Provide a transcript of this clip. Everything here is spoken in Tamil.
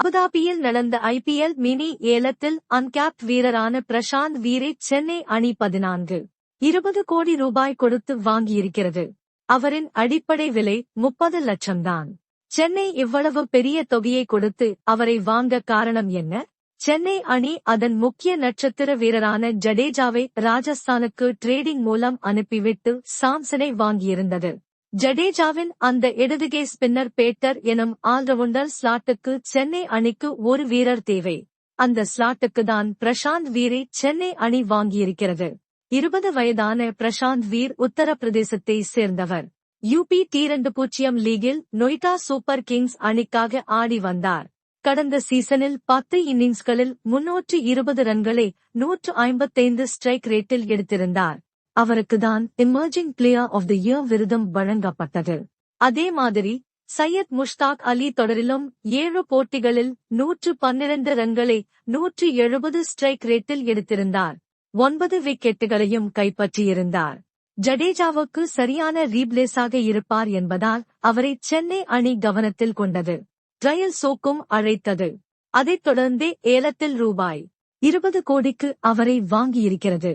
அபுதாபியில் நடந்த ஐபிஎல் மினி ஏலத்தில் அன்கேப் வீரரான பிரசாந்த் வீரை சென்னை அணி பதினான்கு இருபது கோடி ரூபாய் கொடுத்து வாங்கியிருக்கிறது. அவரின் அடிப்படை விலை முப்பது லட்சம்தான் சென்னை இவ்வளவு பெரிய தொகையை கொடுத்து அவரை வாங்க காரணம் என்ன? சென்னை அணி அதன் முக்கிய நட்சத்திர வீரரான ஜடேஜாவை ராஜஸ்தானுக்கு ட்ரேடிங் மூலம் அனுப்பிவிட்டு சாம்சனை வாங்கியிருந்தது. ஜடேஜாவின் அந்த இடதுகே ஸ்பின்னர் பேட்டர் எனும் ஆல்ரவுண்டர் ஸ்லாட்டுக்கு சென்னை அணிக்கு ஒரு வீரர் தேவை. அந்த ஸ்லாட்டுக்கு தான் பிரசாந்த் வீரை சென்னை அணி வாங்கியிருக்கிறது. இருபது வயதான பிரசாந்த் வீர் உத்தரப்பிரதேசத்தை சேர்ந்தவர். யூபி இரண்டு பூஜ்ஜியம் லீகில் நொய்டா சூப்பர் கிங்ஸ் அணிக்காக ஆடி வந்தார். கடந்த சீசனில் பத்து இன்னிங்ஸ்களில் முன்னூற்று இருபது ரன்களை நூற்று ஐம்பத்தைந்து ஸ்ட்ரைக் ரேட்டில் எடுத்திருந்தார். அவருக்குதான் emerging player of the year விருதம் வழங்கப்பட்டது. அதே மாதிரி சையத் முஷ்தாக் அலி தொடரிலும் ஏழு போட்டிகளில் நூற்று பன்னிரண்டு ரன்களை நூற்று எழுபது ஸ்ட்ரைக் ரேட்டில் எடுத்திருந்தார். ஒன்பது விக்கெட்டுகளையும் கைப்பற்றியிருந்தார். ஜடேஜாவுக்கு சரியான ரீப்ளேஸாக இருப்பார் என்பதால் அவரை சென்னை அணி கவனத்தில் கொண்டது. ட்ரயல் சோக்கும் அழைத்தது. அதைத் தொடர்ந்தே ஏலத்தில் ரூபாய் இருபது கோடிக்கு அவரை வாங்கியிருக்கிறது.